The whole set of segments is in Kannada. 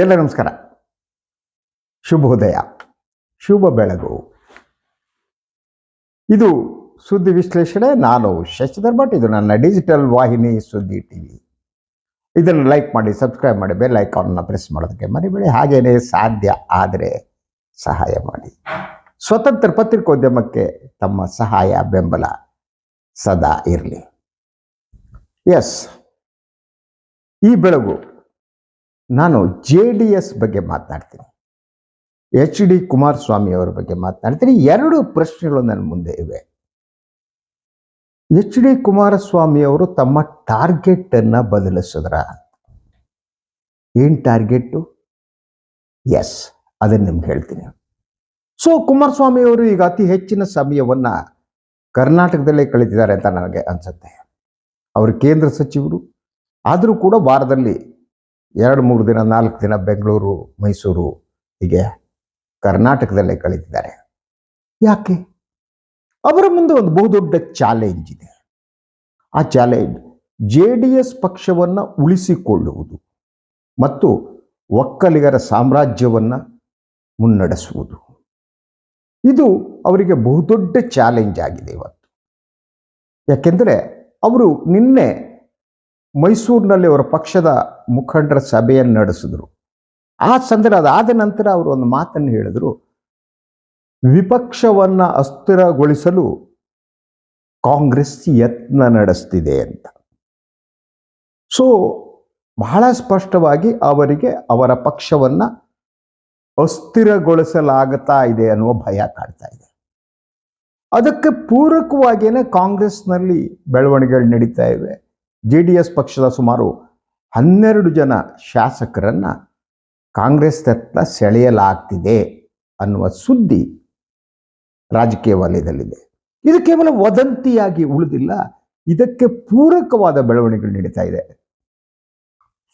ಎಲ್ಲ ನಮಸ್ಕಾರ. ಶುಭೋದಯ ಶುಭ ಬೆಳಗು. ಇದು ಸುದ್ದಿ ವಿಶ್ಲೇಷಣೆ. ನಾನು ಶಶಿಧರ್ ಭಟ್. ಇದು ನನ್ನ ಡಿಜಿಟಲ್ ವಾಹಿನಿ ಸುದ್ದಿ ಟಿವಿ. ಇದನ್ನು ಲೈಕ್ ಮಾಡಿ ಸಬ್ಸ್ಕ್ರೈಬ್ ಮಾಡಿ ಬೆಲ್ ಐಕಾನ್ನ ಪ್ರೆಸ್ ಮಾಡೋದಕ್ಕೆ ಮರಿಬೇಡಿ. ಹಾಗೇನೆ ಸಾಧ್ಯ ಆದರೆ ಸಹಾಯ ಮಾಡಿ. ಸ್ವತಂತ್ರ ಪತ್ರಿಕೋದ್ಯಮಕ್ಕೆ ತಮ್ಮ ಸಹಾಯ ಬೆಂಬಲ ಸದಾ ಇರಲಿ. ಎಸ್ ಈ ಬೆಳಗು ನಾನು ಜೆ ಡಿ ಎಸ್ ಬಗ್ಗೆ ಮಾತನಾಡ್ತೀನಿ. ಎಚ್ ಡಿ ಕುಮಾರಸ್ವಾಮಿ ಅವರ ಬಗ್ಗೆ ಮಾತನಾಡ್ತೀನಿ. ಎರಡು ಪ್ರಶ್ನೆಗಳು ನನ್ನ ಮುಂದೆ ಇವೆ. ಎಚ್ ಡಿ ಕುಮಾರಸ್ವಾಮಿ ಅವರು ತಮ್ಮ ಟಾರ್ಗೆಟ್ ಅನ್ನ ಬದಲಿಸಿದ್ರ? ಏನ್ ಟಾರ್ಗೆಟ್ ಎಸ್, ಅದನ್ನ ನಿಮ್ಗೆ ಹೇಳ್ತೀನಿ. ಸೊ, ಕುಮಾರಸ್ವಾಮಿ ಅವರು ಈಗ ಅತಿ ಹೆಚ್ಚಿನ ಸಮಯವನ್ನ ಕರ್ನಾಟಕದಲ್ಲೇ ಕಳೀತಿದ್ದಾರೆ ಅಂತ ನನಗೆ ಅನ್ಸುತ್ತೆ. ಅವರು ಕೇಂದ್ರ ಸಚಿವರು, ಆದರೂ ಕೂಡ ವಾರದಲ್ಲಿ ಎರಡು, ಮೂರು ದಿನ, ನಾಲ್ಕು ದಿನ ಬೆಂಗಳೂರು, ಮೈಸೂರು, ಹೀಗೆ ಕರ್ನಾಟಕದಲ್ಲೇ ಕಳೆದಿದ್ದಾರೆ. ಯಾಕೆ? ಅವರ ಮುಂದೆ ಒಂದು ಬಹುದೊಡ್ಡ ಚಾಲೆಂಜ್ ಇದೆ. ಆ ಚಾಲೆಂಜ್ ಜೆ ಡಿ ಎಸ್ ಪಕ್ಷವನ್ನು ಉಳಿಸಿಕೊಳ್ಳುವುದು ಮತ್ತು ಒಕ್ಕಲಿಗರ ಸಾಮ್ರಾಜ್ಯವನ್ನು ಮುನ್ನಡೆಸುವುದು. ಇದು ಅವರಿಗೆ ಬಹುದೊಡ್ಡ ಚಾಲೆಂಜ್ ಆಗಿದೆ ಇವತ್ತು. ಯಾಕೆಂದರೆ ಅವರು ನಿನ್ನೆ ಮೈಸೂರಿನಲ್ಲಿ ಅವರ ಪಕ್ಷದ ಮುಖಂಡರ ಸಭೆಯನ್ನು ನಡೆಸಿದ್ರು. ಆ ಸಂದರ್ಭ ಅದಾದ ನಂತರ ಅವರು ಒಂದು ಮಾತನ್ನು ಹೇಳಿದ್ರು. ವಿಪಕ್ಷವನ್ನ ಅಸ್ಥಿರಗೊಳಿಸಲು ಕಾಂಗ್ರೆಸ್ ಯತ್ನ ನಡೆಸ್ತಿದೆ ಅಂತ. ಸೊ ಬಹಳ ಸ್ಪಷ್ಟವಾಗಿ ಅವರಿಗೆ ಅವರ ಪಕ್ಷವನ್ನ ಅಸ್ಥಿರಗೊಳಿಸಲಾಗುತ್ತಾ ಇದೆ ಅನ್ನುವ ಭಯ ಕಾಡ್ತಾ ಇದೆ. ಅದಕ್ಕೆ ಪೂರಕವಾಗಿಯೇ ಕಾಂಗ್ರೆಸ್ನಲ್ಲಿ ಬೆಳವಣಿಗೆಗಳು ನಡೀತಾ ಇವೆ ಜೆ ಡಿ ಎಸ್ ಪಕ್ಷದ ಸುಮಾರು ಹನ್ನೆರಡು ಜನ ಶಾಸಕರನ್ನು ಕಾಂಗ್ರೆಸ್ ತತ್ತ ಸೆಳೆಯಲಾಗ್ತಿದೆ ಅನ್ನುವ ಸುದ್ದಿ ರಾಜಕೀಯ ವಲಯದಲ್ಲಿದೆ. ಇದು ಕೇವಲ ವದಂತಿಯಾಗಿ ಉಳಿದಿಲ್ಲ, ಇದಕ್ಕೆ ಪೂರಕವಾದ ಬೆಳವಣಿಗೆಗಳು ನಡೀತಾ ಇದೆ.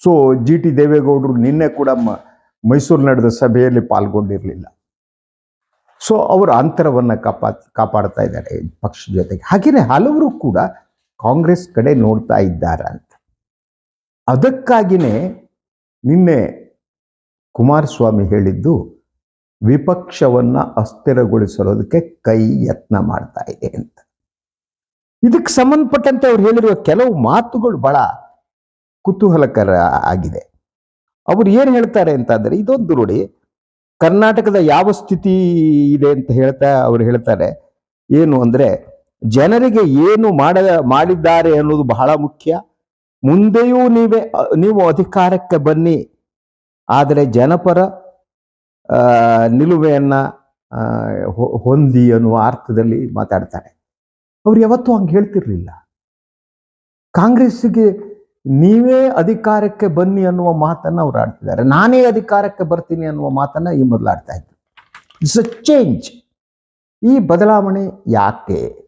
ಸೊ ಜಿ ಟಿ ದೇವೇಗೌಡರು ನಿನ್ನೆ ಕೂಡ ಮೈಸೂರು ನಡೆದ ಸಭೆಯಲ್ಲಿ ಪಾಲ್ಗೊಂಡಿರಲಿಲ್ಲ. ಸೊ ಅವರ ಅಂತರವನ್ನು ಕಾಪಾ ಕಾಪಾಡ್ತಾ ಇದ್ದಾರೆ ಪಕ್ಷದ ಜೊತೆಗೆ. ಹಾಗೆಯೇ ಹಲವರು ಕೂಡ ಕಾಂಗ್ರೆಸ್ ಕಡೆ ನೋಡ್ತಾ ಇದ್ದಾರೆ ಅಂತ. ಅದಕ್ಕಾಗಿಯೇ ನಿನ್ನೆ ಕುಮಾರಸ್ವಾಮಿ ಹೇಳಿದ್ದು, ವಿಪಕ್ಷವನ್ನ ಅಸ್ಥಿರಗೊಳಿಸೋದಕ್ಕೆ ಕೈ ಯತ್ನ ಮಾಡ್ತಾ ಇದೆ ಅಂತ. ಇದಕ್ಕೆ ಸಂಬಂಧಪಟ್ಟಂತೆ ಅವ್ರು ಹೇಳಿರುವ ಕೆಲವು ಮಾತುಗಳು ಬಹಳ ಕುತೂಹಲಕರ ಆಗಿದೆ. ಅವ್ರು ಏನು ಹೇಳ್ತಾರೆ ಅಂತಂದರೆ, ಇದೊಂದು ನೋಡಿ, ಕರ್ನಾಟಕದ ಯಾವ ಸ್ಥಿತಿ ಇದೆ ಅಂತ ಹೇಳ್ತಾ ಅವ್ರು ಹೇಳ್ತಾರೆ, ಏನು ಅಂದ್ರೆ ಜನರಿಗೆ ಏನು ಮಾಡ ಮಾಡಿದ್ದಾರೆ ಅನ್ನೋದು ಬಹಳ ಮುಖ್ಯ. ಮುಂದೆಯೂ ನೀವೇ, ನೀವು ಅಧಿಕಾರಕ್ಕೆ ಬನ್ನಿ. ಆದರೆ ಜನಪರ ನಿಲುವೆಯನ್ನ ಹೊಂದಿ ಅನ್ನುವ ಅರ್ಥದಲ್ಲಿ ಮಾತಾಡ್ತಾರೆ. ಅವ್ರು ಯಾವತ್ತೂ ಹಂಗೆ ಹೇಳ್ತಿರ್ಲಿಲ್ಲ. ಕಾಂಗ್ರೆಸ್ಸಿಗೆ ನೀವೇ ಅಧಿಕಾರಕ್ಕೆ ಬನ್ನಿ ಅನ್ನುವ ಮಾತನ್ನ ಅವ್ರು ಆಡ್ತಿದ್ದಾರೆ. ನಾನೇ ಅಧಿಕಾರಕ್ಕೆ ಬರ್ತೀನಿ ಅನ್ನುವ ಮಾತನ್ನ ಈ ಮೊದಲು ಆಡ್ತಾ ಇದ್ರು. ಇಟ್ಸ್ ಅ ಚೇಂಜ್ ಈ ಬದಲಾವಣೆ ಯಾಕೆ?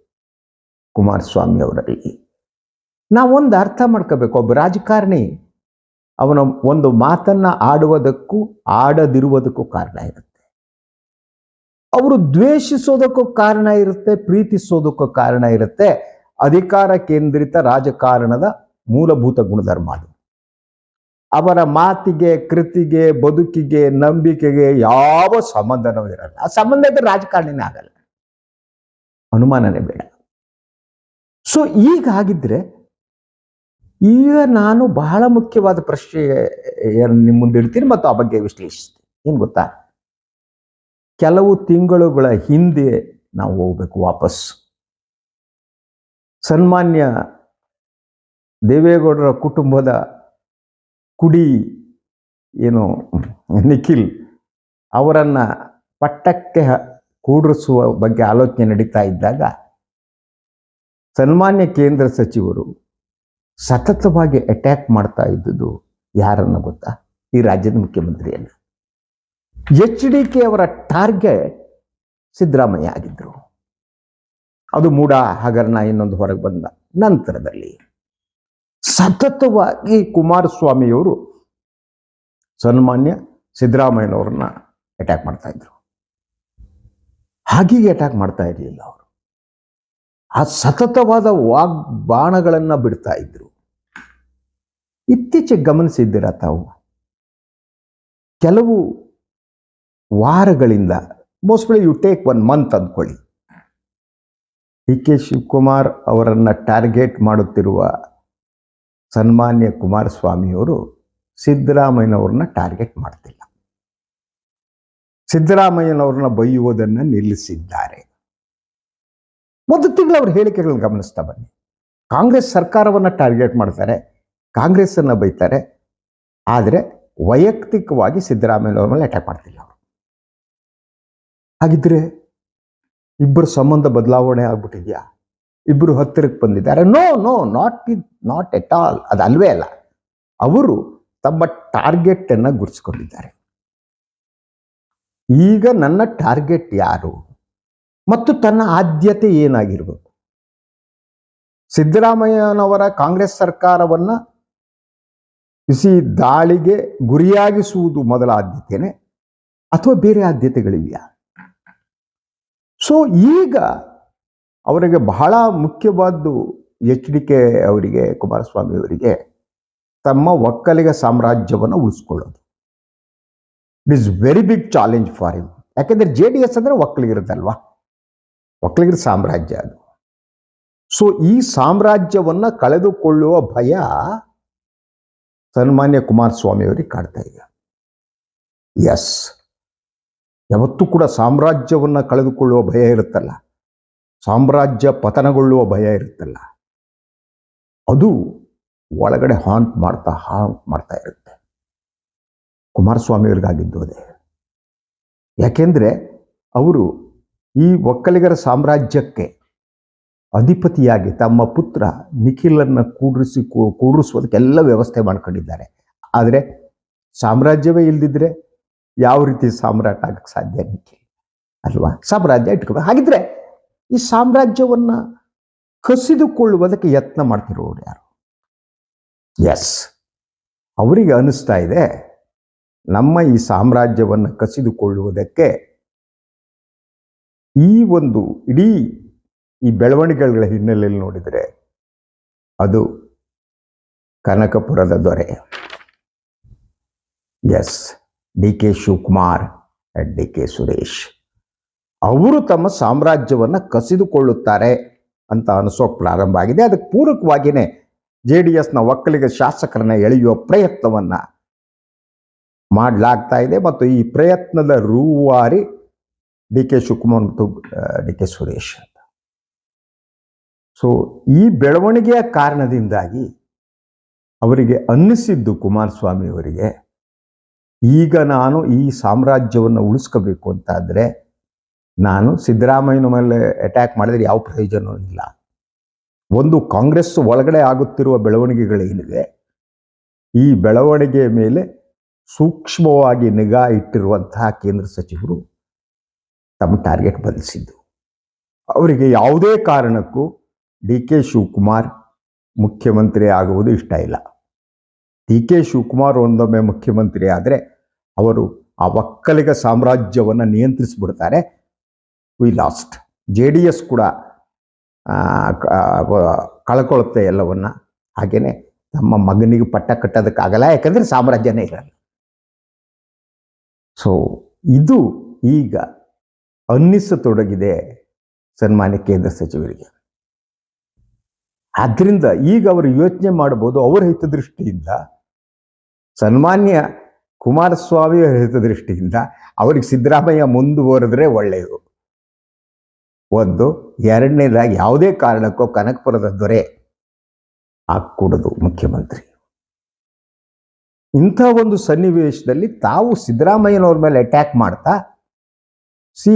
ಕುಮಾರಸ್ವಾಮಿ ಅವರಲ್ಲಿ. ನಾವೊಂದು ಅರ್ಥ ಮಾಡ್ಕೋಬೇಕು, ಒಬ್ಬ ರಾಜಕಾರಣಿ, ಅವನ ಒಂದು ಮಾತನ್ನ ಆಡುವುದಕ್ಕೂ ಆಡದಿರುವುದಕ್ಕೂ ಕಾರಣ ಇರುತ್ತೆ. ಅವರು ದ್ವೇಷಿಸೋದಕ್ಕೂ ಕಾರಣ ಇರುತ್ತೆ, ಪ್ರೀತಿಸೋದಕ್ಕೂ ಕಾರಣ ಇರುತ್ತೆ, ಅಧಿಕಾರ ಕೇಂದ್ರಿತ ರಾಜಕಾರಣದ ಮೂಲಭೂತ ಗುಣಧರ್ಮ ಅದು. ಅವರ ಮಾತಿಗೆ, ಕೃತಿಗೆ, ಬದುಕಿಗೆ, ನಂಬಿಕೆಗೆ ಯಾವ ಸಂಬಂಧನೂ ಇರಲ್ಲ. ಆ ಸಂಬಂಧ ಇದ್ರೆ ರಾಜಕಾರಣಿನೇ ಆಗಲ್ಲ. ಅನುಮಾನನೇ ಬೇಡ. ಸೊ ಈಗ ಆಗಿದ್ರೆ ಈಗ ನಾನು ಬಹಳ ಮುಖ್ಯವಾದ ಪ್ರಶ್ನೆ ನಿಮ್ಮ ಮುಂದೆ ಇಡ್ತೀನಿ ಮತ್ತು ಆ ಬಗ್ಗೆ ವಿಶ್ಲೇಷಿಸ್ತೀನಿ. ಏನು ಗೊತ್ತಾ? ಕೆಲವು ತಿಂಗಳುಗಳ ಹಿಂದೆ ನಾವು ಹೋಗ್ಬೇಕು ವಾಪಸ್. ಸನ್ಮಾನ್ಯ ದೇವೇಗೌಡರ ಕುಟುಂಬದ ಕುಡಿ ಏನು ನಿಖಿಲ್ ಅವರನ್ನ ಪಟ್ಟಕ್ಕೆ ಕೂಡಿಸುವ ಬಗ್ಗೆ ಆಲೋಚನೆ ನಡೀತಾ ಇದ್ದಾಗ ಸನ್ಮಾನ್ಯ ಕೇಂದ್ರ ಸಚಿವರು ಸತತವಾಗಿ ಅಟ್ಯಾಕ್ ಮಾಡ್ತಾ ಇದ್ದುದು ಯಾರನ್ನ ಗೊತ್ತಾ? ಈ ರಾಜ್ಯದ ಮುಖ್ಯಮಂತ್ರಿಯನ್ನ. ಎಚ್ ಡಿ ಕೆ ಅವರ ಟಾರ್ಗೆಟ್ ಸಿದ್ದರಾಮಯ್ಯ ಆಗಿದ್ರು. ಅದು ಮೂಡ ಹಗರಣ ಇನ್ನೊಂದು ಹೊರಗೆ ಬಂದ ನಂತರದಲ್ಲಿ. ಸತತವಾಗಿ ಕುಮಾರಸ್ವಾಮಿಯವರು ಸನ್ಮಾನ್ಯ ಸಿದ್ದರಾಮಯ್ಯನವ್ರನ್ನ ಅಟ್ಯಾಕ್ ಮಾಡ್ತಾ ಇದ್ರು. ಹಾಗೀಗೆ ಅಟ್ಯಾಕ್ ಮಾಡ್ತಾ ಇರಲಿಲ್ಲ ಅವರು. ಆ ಸತತವಾದ ವಾಗ್ಬಾಣಗಳನ್ನು ಬಿಡ್ತಾ ಇದ್ರು. ಇತ್ತೀಚೆಗೆ ಗಮನಿಸಿದ್ದೀರಾ ತಾವು? ಕೆಲವು ವಾರಗಳಿಂದ mostly you take one month ಅಂದ್ಕೊಳ್ಳಿ ಡಿ ಕೆ ಶಿವಕುಮಾರ್ ಅವರನ್ನು ಟಾರ್ಗೆಟ್ ಮಾಡುತ್ತಿರುವ ಸನ್ಮಾನ್ಯ ಕುಮಾರಸ್ವಾಮಿಯವರು ಸಿದ್ದರಾಮಯ್ಯನವ್ರನ್ನ ಟಾರ್ಗೆಟ್ ಮಾಡ್ತಿಲ್ಲ. ಸಿದ್ದರಾಮಯ್ಯನವ್ರನ್ನ ಬೈಯುವುದನ್ನು ನಿಲ್ಲಿಸಿದ್ದಾರೆ. ಒಂದು ತಿಂಗಳು ಅವ್ರ ಹೇಳಿಕೆಗಳನ್ನು ಗಮನಿಸ್ತಾ ಬನ್ನಿ. ಕಾಂಗ್ರೆಸ್ ಸರ್ಕಾರವನ್ನು ಟಾರ್ಗೆಟ್ ಮಾಡ್ತಾರೆ, ಕಾಂಗ್ರೆಸ್ಸನ್ನು ಬೈತಾರೆ, ಆದರೆ ವೈಯಕ್ತಿಕವಾಗಿ ಸಿದ್ದರಾಮಯ್ಯವ್ರ ಮೇಲೆ ಅಟ್ಯಾಕ್ ಮಾಡ್ತಿಲ್ಲ ಅವರು. ಹಾಗಿದ್ರೆ ಇಬ್ಬರು ಸಂಬಂಧ ಬದಲಾವಣೆ ಆಗ್ಬಿಟ್ಟಿದ್ಯಾ? ಇಬ್ಬರು ಹತ್ತಿರಕ್ಕೆ ಬಂದಿದ್ದಾರೆ. No no not E not at all ಅದು ಅಲ್ವೇ ಅಲ್ಲ. ಅವರು ತಮ್ಮ ಟಾರ್ಗೆಟ್ ಅನ್ನ ಈಗ ನನ್ನ ಟಾರ್ಗೆಟ್ ಯಾರು? ಮತ್ತು ತನ್ನ ಆದ್ಯತೆ ಏನಾಗಿರ್ಬೇಕು? ಸಿದ್ದರಾಮಯ್ಯನವರ ಕಾಂಗ್ರೆಸ್ ಸರ್ಕಾರವನ್ನ ಬಿಸಿ ದಾಳಿಗೆ ಗುರಿಯಾಗಿಸುವುದು ಮೊದಲ ಆದ್ಯತೆನೆ ಅಥವಾ ಬೇರೆ ಆದ್ಯತೆಗಳಿವೆಯಾ? ಸೊ ಈಗ ಅವರಿಗೆ ಬಹಳ ಮುಖ್ಯವಾದ್ದು ಎಚ್ ಡಿ ಕೆ ಅವರಿಗೆ, ಕುಮಾರಸ್ವಾಮಿ ಅವರಿಗೆ ತಮ್ಮ ಒಕ್ಕಲಿಗ ಸಾಮ್ರಾಜ್ಯವನ್ನು ಉಳಿಸ್ಕೊಳ್ಳೋದು. It is very big challenge for him ಯಾಕೆಂದ್ರೆ ಜೆ ಡಿ ಎಸ್ ಅಂದ್ರೆ ಒಕ್ಕಲಿಗರದಲ್ವಾ ಒಕ್ಕಲಿಗರ ಸಾಮ್ರಾಜ್ಯ ಅದು. ಸೊ ಈ ಸಾಮ್ರಾಜ್ಯವನ್ನು ಕಳೆದುಕೊಳ್ಳುವ ಭಯ ಸನ್ಮಾನ್ಯ ಕುಮಾರಸ್ವಾಮಿಯವರಿಗೆ ಕಾಡ್ತಾ ಇದೆ. ಎಸ್ ಯಾವತ್ತೂ ಕೂಡ ಸಾಮ್ರಾಜ್ಯವನ್ನು ಕಳೆದುಕೊಳ್ಳುವ ಭಯ ಇರುತ್ತಲ್ಲ. ಸಾಮ್ರಾಜ್ಯ ಪತನಗೊಳ್ಳುವ ಭಯ ಇರುತ್ತಲ್ಲ. ಅದು ಒಳಗಡೆ ಹಾಂಟ್ ಮಾಡ್ತಾ ಹಾಂಟ್ ಮಾಡ್ತಾ ಇರುತ್ತೆ. ಕುಮಾರಸ್ವಾಮಿಯವ್ರಿಗಾಗಿದ್ದು ಅದೇ. ಯಾಕೆಂದರೆ, ಅವರು ಈ ಒಕ್ಕಲಿಗರ ಸಾಮ್ರಾಜ್ಯಕ್ಕೆ ಅಧಿಪತಿಯಾಗಿ ತಮ್ಮ ಪುತ್ರ ನಿಖಿಲನ್ನು ಕೂಡಿಸಿ ಕೂಡಿಸುವುದಕ್ಕೆಲ್ಲ ವ್ಯವಸ್ಥೆ ಮಾಡ್ಕೊಂಡಿದ್ದಾರೆ. ಆದರೆ ಸಾಮ್ರಾಜ್ಯವೇ ಇಲ್ದಿದ್ರೆ ಯಾವ ರೀತಿ ಸಾಮ್ರಾಟ ಆಗಕ್ಕೆ ಸಾಧ್ಯ ನಿಖಿಲ್? ಅಲ್ವಾ? ಸಾಮ್ರಾಜ್ಯ ಇಟ್ಕೋಬೇಕು. ಹಾಗಿದ್ರೆ ಈ ಸಾಮ್ರಾಜ್ಯವನ್ನು ಕಸಿದುಕೊಳ್ಳುವುದಕ್ಕೆ ಯತ್ನ ಮಾಡ್ತಿರೋರು ಯಾರು? ಎಸ್ ಅವರಿಗೆ ಅನಿಸ್ತಾ ಇದೆ, ನಮ್ಮ ಈ ಸಾಮ್ರಾಜ್ಯವನ್ನು ಕಸಿದುಕೊಳ್ಳುವುದಕ್ಕೆ ಈ ಒಂದು ಇಡೀ ಈ ಬೆಳವಣಿಗೆಗಳ ಹಿನ್ನೆಲೆಯಲ್ಲಿ ನೋಡಿದರೆ ಅದು ಕನಕಪುರದ ದೊರೆ. Yes, D K Shivakumar and D K Suresh. ಅವರು ತಮ್ಮ ಸಾಮ್ರಾಜ್ಯವನ್ನು ಕಸಿದುಕೊಳ್ಳುತ್ತಾರೆ ಅಂತ ಅನಿಸೋಕೆ ಪ್ರಾರಂಭ ಆಗಿದೆ. ಅದಕ್ಕೆ ಪೂರಕವಾಗಿಯೇ ಜೆ ಡಿ ಎಸ್ನ ಒಕ್ಕಲಿಗ ಶಾಸಕರನ್ನ ಎಳೆಯುವ ಪ್ರಯತ್ನವನ್ನು ಮಾಡಲಾಗ್ತಾ ಇದೆ. ಮತ್ತು ಈ ಪ್ರಯತ್ನದ ರೂವಾರಿ ಡಿ ಕೆ ಶಿವಕುಮಾರ್ ಮತ್ತು ಡಿ ಕೆ ಸುರೇಶ್ ಅಂತ. ಸೊ ಈ ಬೆಳವಣಿಗೆಯ ಕಾರಣದಿಂದಾಗಿ ಅವರಿಗೆ ಅನ್ನಿಸಿದ್ದು ಕುಮಾರಸ್ವಾಮಿ ಅವರಿಗೆ, ಈಗ ನಾನು ಈ ಸಾಮ್ರಾಜ್ಯವನ್ನು ಉಳಿಸ್ಕೋಬೇಕು ಅಂತಾದರೆ, ನಾನು ಸಿದ್ದರಾಮಯ್ಯನ ಮೇಲೆ ಅಟ್ಯಾಕ್ ಮಾಡಿದರೆ ಯಾವ ಪ್ರಯೋಜನವೂ ಇಲ್ಲ. ಒಂದು ಕಾಂಗ್ರೆಸ್ ಒಳಗಡೆ ಆಗುತ್ತಿರುವ ಬೆಳವಣಿಗೆಗಳೇನಿದೆ ಈ ಬೆಳವಣಿಗೆಯ ಮೇಲೆ ಸೂಕ್ಷ್ಮವಾಗಿ ನಿಗಾ ಇಟ್ಟಿರುವಂತಹ ಕೇಂದ್ರ ಸಚಿವರು ತಮ್ಮ ಟಾರ್ಗೆಟ್ ಬದಲಿಸಿದ್ದು ಅವರಿಗೆ ಯಾವುದೇ ಕಾರಣಕ್ಕೂ ಡಿ ಕೆ ಶಿವಕುಮಾರ್ ಮುಖ್ಯಮಂತ್ರಿ ಆಗುವುದು ಇಷ್ಟ ಇಲ್ಲ. ಡಿ ಕೆ ಶಿವಕುಮಾರ್ ಒಂದೊಮ್ಮೆ ಮುಖ್ಯಮಂತ್ರಿ ಆದರೆ ಅವರು ಆ ಒಕ್ಕಲಿಗ ಸಾಮ್ರಾಜ್ಯವನ್ನು ನಿಯಂತ್ರಿಸಿಬಿಡ್ತಾರೆ. We lost J D S ಕೂಡ ಕಳ್ಕೊಳ್ಳುತ್ತೆ ಎಲ್ಲವನ್ನ. ಹಾಗೆಯೇ ತಮ್ಮ ಮಗನಿಗೆ ಪಟ್ಟ ಕಟ್ಟೋದಕ್ಕಾಗಲ್ಲ, ಯಾಕಂದರೆ ಸಾಮ್ರಾಜ್ಯನೇ ಇರಲ್ಲ. ಸೊ ಇದು ಈಗ ಅನ್ನಿಸತೊಡಗಿದೆ ಸನ್ಮಾನ್ಯ ಕೇಂದ್ರ ಸಚಿವರಿಗೆ. ಆದ್ದರಿಂದ ಈಗ ಅವರು ಯೋಚನೆ ಮಾಡಬಹುದು, ಅವರ ಹಿತದೃಷ್ಟಿಯಿಂದ, ಸನ್ಮಾನ್ಯ ಕುಮಾರಸ್ವಾಮಿ ಹಿತದೃಷ್ಟಿಯಿಂದ ಅವರಿಗೆ ಸಿದ್ದರಾಮಯ್ಯ ಮುಂದುವರೆದ್ರೆ ಒಳ್ಳೆಯದು. ಒಂದು, ಎರಡನೇದಾಗಿ ಯಾವುದೇ ಕಾರಣಕ್ಕೂ ಕನಕಪುರದ ದೊರೆ ಆಗ್ಕೂಡದು ಮುಖ್ಯಮಂತ್ರಿ. ಇಂಥ ಒಂದು ಸನ್ನಿವೇಶದಲ್ಲಿ ತಾವು ಸಿದ್ದರಾಮಯ್ಯನವ್ರ ಮೇಲೆ ಅಟ್ಯಾಕ್ ಮಾಡ್ತಾ ಸಿ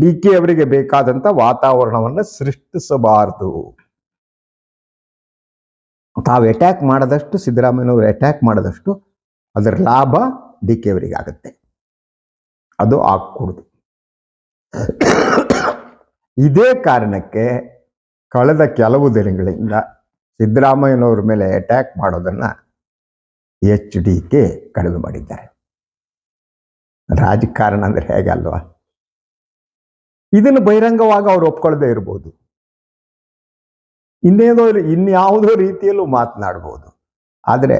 ಡಿ, ಕೆ ಅವರಿಗೆ ಬೇಕಾದಂಥ ವಾತಾವರಣವನ್ನು ಸೃಷ್ಟಿಸಬಾರದು. ತಾವು ಅಟ್ಯಾಕ್ ಮಾಡದಷ್ಟು, ಸಿದ್ದರಾಮಯ್ಯನವರು ಅಟ್ಯಾಕ್ ಮಾಡದಷ್ಟು ಅದರ ಲಾಭ ಡಿ, ಕೆ ಅವರಿಗೆ ಆಗುತ್ತೆ. ಅದು ಆಗಕೂಡ್ದು. ಇದೇ ಕಾರಣಕ್ಕೆ ಕಳೆದ ಕೆಲವು ದಿನಗಳಿಂದ ಸಿದ್ದರಾಮಯ್ಯನವ್ರ ಮೇಲೆ ಅಟ್ಯಾಕ್ ಮಾಡೋದನ್ನು ಎಚ್ ಡಿ ಕೆ ಕಡಿಮೆ ಮಾಡಿದ್ದಾರೆ. ರಾಜಕಾರಣ ಅಂದ್ರೆ ಹೇಗಲ್ವಾ ಇದನ್ನು ಬಹಿರಂಗವಾಗಿ ಅವ್ರು ಒಪ್ಕೊಳ್ಳದೆ ಇರ್ಬೋದು. ಇನ್ನೇನೋ ಇನ್ಯಾವುದೋ ರೀತಿಯಲ್ಲೂ ಮಾತನಾಡ್ಬೋದು. ಆದರೆ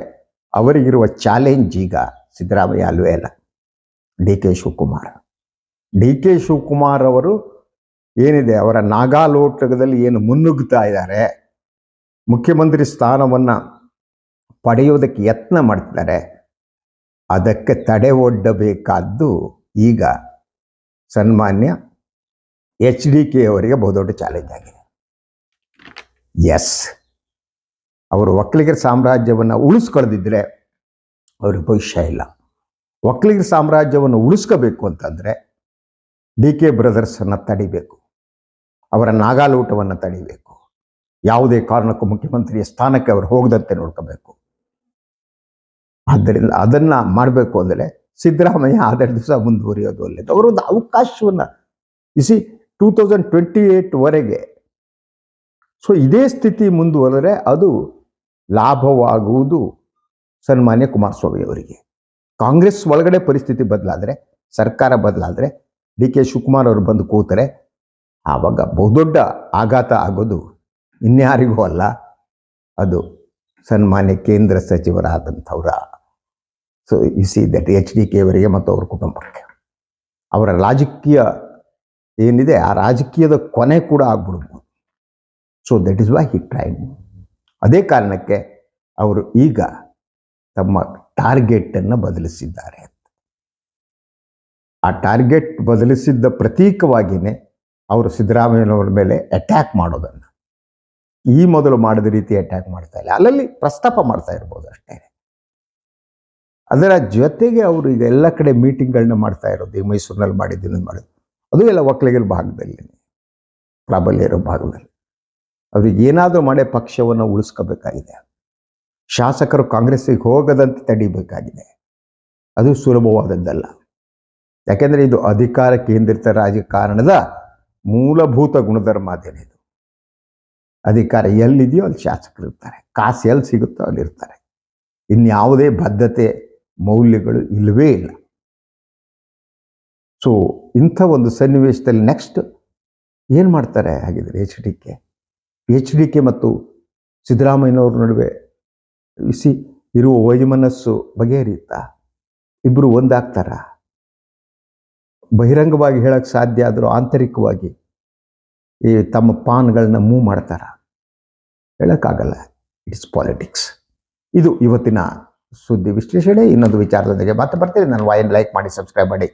ಅವರಿಗಿರುವ ಚಾಲೆಂಜ್ ಈಗ ಸಿದ್ದರಾಮಯ್ಯ ಅಲ್ವೇ ಅಲ್ಲ. D K Shivakumar. D K Shivakumar ಅವರು ಏನಿದೆ, ಅವರ ನಾಗಾಲೋಟದಲ್ಲಿ ಏನು ಮುನ್ನುಗ್ತಾ ಇದ್ದಾರೆ, ಮುಖ್ಯಮಂತ್ರಿ ಸ್ಥಾನವನ್ನ ಪಡೆಯೋದಕ್ಕೆ ಯತ್ನ ಮಾಡ್ತಿದ್ದಾರೆ ಅದಕ್ಕೆ ತಡೆ ಒಡ್ಡಬೇಕಾದ್ದು ಈಗ ಸನ್ಮಾನ್ಯ ಎಚ್ ಡಿ ಕೆ ಅವರಿಗೆ ಬಹುದೊಡ್ಡ ಚಾಲೆಂಜ್ ಆಗಿದೆ. ಎಸ್ ಅವರು ಒಕ್ಕಲಿಗರ ಸಾಮ್ರಾಜ್ಯವನ್ನು ಉಳಿಸ್ಕೊಳ್ದಿದ್ರೆ ಅವ್ರಿಗೆ ಭವಿಷ್ಯ ಇಲ್ಲ. ಒಕ್ಕಲಿಗರ ಸಾಮ್ರಾಜ್ಯವನ್ನು ಉಳಿಸ್ಕೋಬೇಕು ಅಂತಂದರೆ ಡಿ ಕೆ ಬ್ರದರ್ಸನ್ನು ತಡಿಬೇಕು. ಅವರ ನಾಗಾಲೂಟವನ್ನು ತಡಿಬೇಕು. ಯಾವುದೇ ಕಾರಣಕ್ಕೂ ಮುಖ್ಯಮಂತ್ರಿಯ ಸ್ಥಾನಕ್ಕೆ ಅವರು ಹೋಗದಂತೆ ನೋಡ್ಕೋಬೇಕು. ಆದ್ದರಿಂದ ಅದನ್ನ ಮಾಡಬೇಕು ಅಂದರೆ ಸಿದ್ದರಾಮಯ್ಯ ಆದರೆ ದಿವಸ ಮುಂದುವರಿಯೋದು ಒಳ್ಳೆಯದು ಅವರೊಂದು ಅವಕಾಶವನ್ನು ಇಸಿ ಟೂ ತೌಸಂಡ್ ಟ್ವೆಂಟಿ ಏಟ್ವರೆಗೆ ಸೊ ಇದೇ ಸ್ಥಿತಿ ಮುಂದುವರೆದರೆ ಅದು ಲಾಭವಾಗುವುದು ಸನ್ಮಾನ್ಯ ಕುಮಾರಸ್ವಾಮಿ ಅವರಿಗೆ. ಕಾಂಗ್ರೆಸ್ ಒಳಗಡೆ ಪರಿಸ್ಥಿತಿ ಬದಲಾದರೆ, ಸರ್ಕಾರ ಬದಲಾದರೆ, ಡಿ ಕೆ ಶಿವಕುಮಾರ್ ಅವರು ಬಂದು ಕೂತರೆ, ಆವಾಗ ಬಹುದೊಡ್ಡ ಆಘಾತ ಆಗೋದು ಇನ್ಯಾರಿಗೂ ಅಲ್ಲ, ಅದು ಸನ್ಮಾನ್ಯ ಕೇಂದ್ರ ಸಚಿವರಾದಂಥವ್ರ. So easy that H D K ಅವರಿಗೆ ಮತ್ತು ಅವರ ಕುಟುಂಬಕ್ಕೆ. ಅವರ ರಾಜಕೀಯ ಏನಿದೆ, ಆ ರಾಜಕೀಯದ ಕೊನೆ ಕೂಡ ಆಗ್ಬಿಡ್ಬೋದು. So that is why he train ಅದೇ ಕಾರಣಕ್ಕೆ ಅವರು ಈಗ ತಮ್ಮ ಟಾರ್ಗೆಟನ್ನು ಬದಲಿಸಿದ್ದಾರೆ. ಆ ಟಾರ್ಗೆಟ್ ಬದಲಿಸಿದ್ದ ಪ್ರತೀಕವಾಗಿಯೇ ಅವರು ಸಿದ್ದರಾಮಯ್ಯನವರ ಮೇಲೆ ಅಟ್ಯಾಕ್ ಮಾಡೋದನ್ನು. ಈ ಮೊದಲು ಮಾಡಿದ ರೀತಿ ಅಟ್ಯಾಕ್ ಮಾಡ್ತಾ ಇಲ್ಲ. ಅಲ್ಲಲ್ಲಿ ಪ್ರಸ್ತಾಪ ಮಾಡ್ತಾ ಇರ್ಬೋದು ಅಷ್ಟೇ. ಅದರ ಜೊತೆಗೆ ಅವರು ಈಗ ಎಲ್ಲ ಕಡೆ ಮೀಟಿಂಗ್ಗಳನ್ನ ಮಾಡ್ತಾ ಇರೋದು, ಈ ಮೈಸೂರಿನಲ್ಲಿ ಮಾಡಿದ್ದು ಮಾಡಿದ್ದು ಅದು ಎಲ್ಲ ಒಕ್ಕಲಿಗರ ಭಾಗದಲ್ಲಿ ಪ್ರಾಬಲ್ಯ ಇರೋ ಭಾಗದಲ್ಲಿ. ಅವ್ರಿಗೆ ಏನಾದರೂ ಮಾಡೇ ಪಕ್ಷವನ್ನು ಉಳಿಸ್ಕೋಬೇಕಾಗಿದೆ. ಶಾಸಕರು ಕಾಂಗ್ರೆಸ್ಸಿಗೆ ಹೋಗದಂತೆ ತಡಿಬೇಕಾಗಿದೆ. ಅದು ಸುಲಭವಾದದ್ದಲ್ಲ. ಯಾಕೆಂದರೆ ಇದು ಅಧಿಕಾರ ಕೇಂದ್ರಿತ ರಾಜಕಾರಣದ ಮೂಲಭೂತ ಗುಣಧರ್ಮ ಅದೇನಿದು ಅಧಿಕಾರ ಎಲ್ಲಿದೆಯೋ ಅಲ್ಲಿ ಶಾಸಕರು ಇರ್ತಾರೆ. ಕಾಸು ಎಲ್ಲಿ ಸಿಗುತ್ತೋ ಅಲ್ಲಿರ್ತಾರೆ ಇನ್ಯಾವುದೇ ಬದ್ಧತೆ, ಮೌಲ್ಯಗಳು ಇಲ್ಲವೇ ಇಲ್ಲ. ಸೊ ಇಂಥ ಒಂದು ಸನ್ನಿವೇಶದಲ್ಲಿ ನೆಕ್ಸ್ಟ್ ಏನು ಮಾಡ್ತಾರೆ ಹಾಗಿದ್ರೆ H D K? H D K ಮತ್ತು ಸಿದ್ದರಾಮಯ್ಯನವ್ರ ನಡುವೆ ಇಸಿ ಇರುವ ವೈಮನಸ್ಸು ಬಗೆಹರಿಯುತ್ತಾ? ಇಬ್ಬರು ಒಂದಾಗ್ತಾರ? ಬಹಿರಂಗವಾಗಿ ಹೇಳಕ್ಕೆ ಸಾಧ್ಯ ಆದರೂ ಆಂತರಿಕವಾಗಿ ಈ ತಮ್ಮ ಪಾನ್ಗಳನ್ನ ಮೂವ್ ಮಾಡ್ತಾರ? ಹೇಳೋಕ್ಕಾಗಲ್ಲ. ಇಟ್ಸ್ ಪಾಲಿಟಿಕ್ಸ್ ಇದು ಇವತ್ತಿನ ಸುದ್ದಿ ವಿಶ್ಲೇಷಣೆ. ಇನ್ನೊಂದು ವಿಚಾರದೊಂದಿಗೆ ಮತ್ತೆ ಬರ್ತೀನಿ. ನಾನು ವಾಯನ್ ಲೈಕ್ ಮಾಡಿ ಸಬ್ಸ್ಕ್ರೈಬ್ ಮಾಡಿ.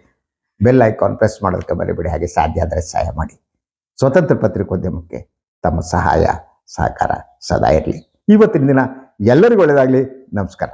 ಬೆಲ್ ಐಕಾನ್ ಪ್ರೆಸ್ ಮಾಡೋದಕ್ಕೆ ಮರಿಬೇಡಿ. ಹಾಗೆ ಸಾಧ್ಯ ಆದರೆ ಸಹಾಯ ಮಾಡಿ. ಸ್ವತಂತ್ರ ಪತ್ರಿಕೋದ್ಯಮಕ್ಕೆ ತಮ್ಮ ಸಹಾಯ, ಸಹಕಾರ ಸದಾ ಇರಲಿ. ಇವತ್ತಿನ ದಿನ ಎಲ್ಲರಿಗೂ ಒಳ್ಳೆಯದಾಗಲಿ. ನಮಸ್ಕಾರ.